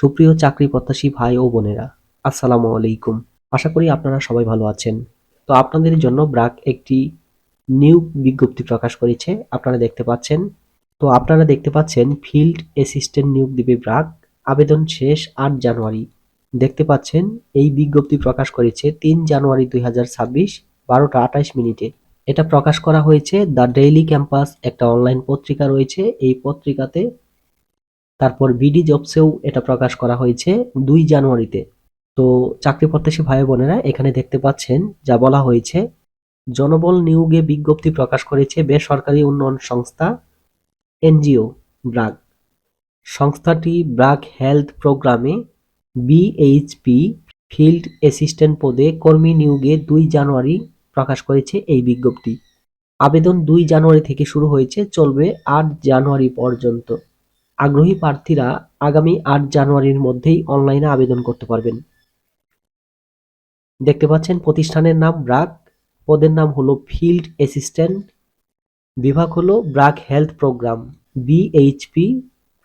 সুপ্রিয় চাকরি প্রত্যাশী ভাই ও বোনেরা, আসসালামু আলাইকুম। আশা করি আপনারা সবাই ভালো আছেন। তো আপনাদের জন্য ব্রাক একটি নিয়োগ বিজ্ঞপ্তি প্রকাশ করেছে, আপনারা দেখতে পাচ্ছেন। তো আপনারা দেখতে পাচ্ছেন ফিল্ড অ্যাসিস্ট্যান্ট নিয়োগ দিবে ব্রাক আবেদন শেষ আট জানুয়ারি। দেখতে পাচ্ছেন, এই বিজ্ঞপ্তি প্রকাশ করেছে তিন জানুয়ারি দুই হাজার ছাব্বিশ, বারোটা আঠাইশ মিনিটে। এটা প্রকাশ করা হয়েছে দ্য ডেইলি ক্যাম্পাস, একটা অনলাইন পত্রিকা রয়েছে। এই পত্রিকাতে তারপর বিডি জবসেও এটা প্রকাশ করা হয়েছে দুই জানুয়ারিতে। তো চাকরি প্রত্যাশী ভাই বোনেরা, এখানে দেখতে পাচ্ছেন যা বলা হয়েছে, জনবল নিয়োগে বিজ্ঞপ্তি প্রকাশ করেছে বেসরকারি উন্নয়ন সংস্থা এনজিও ব্রাক সংস্থাটি ব্রাক হেলথ প্রোগ্রামে বিএইচপি ফিল্ড অ্যাসিস্ট্যান্ট পদে কর্মী নিয়োগে দুই জানুয়ারি প্রকাশ করেছে এই বিজ্ঞপ্তি। আবেদন দুই জানুয়ারি থেকে শুরু হয়েছে, চলবে আট জানুয়ারি পর্যন্ত। আগ্রহী প্রার্থীরা আগামী আট জানুয়ারির মধ্যেই অনলাইনে আবেদন করতে পারবেন। দেখতে পাচ্ছেন প্রতিষ্ঠানের নাম ব্রাক, পদের নাম হলো ফিল্ড অ্যাসিস্ট্যান্ট, বিভাগ হলো ব্রাক হেলথ প্রোগ্রাম বিএইচপি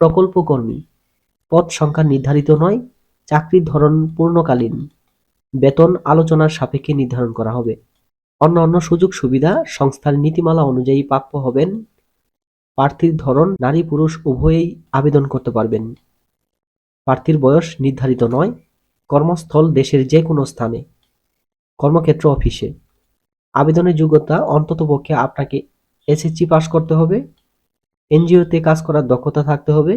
প্রকল্প কর্মী। পদ সংখ্যা নির্ধারিত নয়, চাকরির ধরন পূর্ণকালীন। বেতন আলোচনার সাপেক্ষে নির্ধারণ করা হবে। অন্যান্য সুযোগ সুবিধা, সংস্থার নীতিমালা অনুযায়ী প্রাপ্য হবেন প্রার্থীর ধরন নারী পুরুষ উভয়েই আবেদন করতে পারবেন। প্রার্থীর বয়স নির্ধারিত নয়, কর্মস্থল দেশের যে কোনো স্থানে। কর্মক্ষেত্র অফিসে। আবেদনের যোগ্যতা অন্ততপক্ষে আপনাকে এসএসসি পাস করতে হবে, এনজিওতে কাজ করার দক্ষতা থাকতে হবে,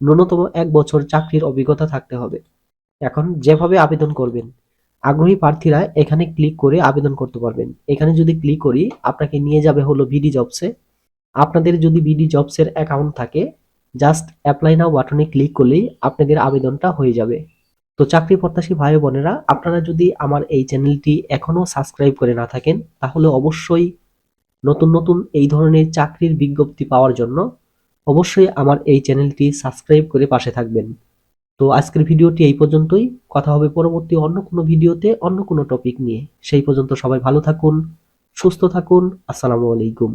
ন্যূনতম এক বছর চাকরির অভিজ্ঞতা থাকতে হবে। এখন যেভাবে আবেদন করবেন, আগ্রহী প্রার্থীরা এখানে ক্লিক করে আবেদন করতে পারবেন। এখানে যদি ক্লিক করি, আপনাকে নিয়ে যাবে হলো ভিডি জবসে। আপনাদের যদি বিডি জবসের অ্যাকাউন্ট থাকে জাস্ট অ্যাপ্লাই নাও বাটনে ক্লিক করলেই আপনাদের আবেদনটা হয়ে যাবে। তো চাকরি প্রত্যাশী ভাই বোনেরা, আপনারা যদি আমার এই চ্যানেলটি এখনও সাবস্ক্রাইব করে না থাকেন, তাহলে অবশ্যই নতুন নতুন এই ধরনের চাকরির বিজ্ঞপ্তি পাওয়ার জন্য অবশ্যই আমার এই চ্যানেলটি সাবস্ক্রাইব করে পাশে থাকবেন। তো আজকের ভিডিওটি এই পর্যন্তই। কথা হবে পরবর্তী অন্য কোনো ভিডিওতে, অন্য কোনো টপিক নিয়ে। সেই পর্যন্ত সবাই ভালো থাকুন, সুস্থ থাকুন। আসসালামু আলাইকুম।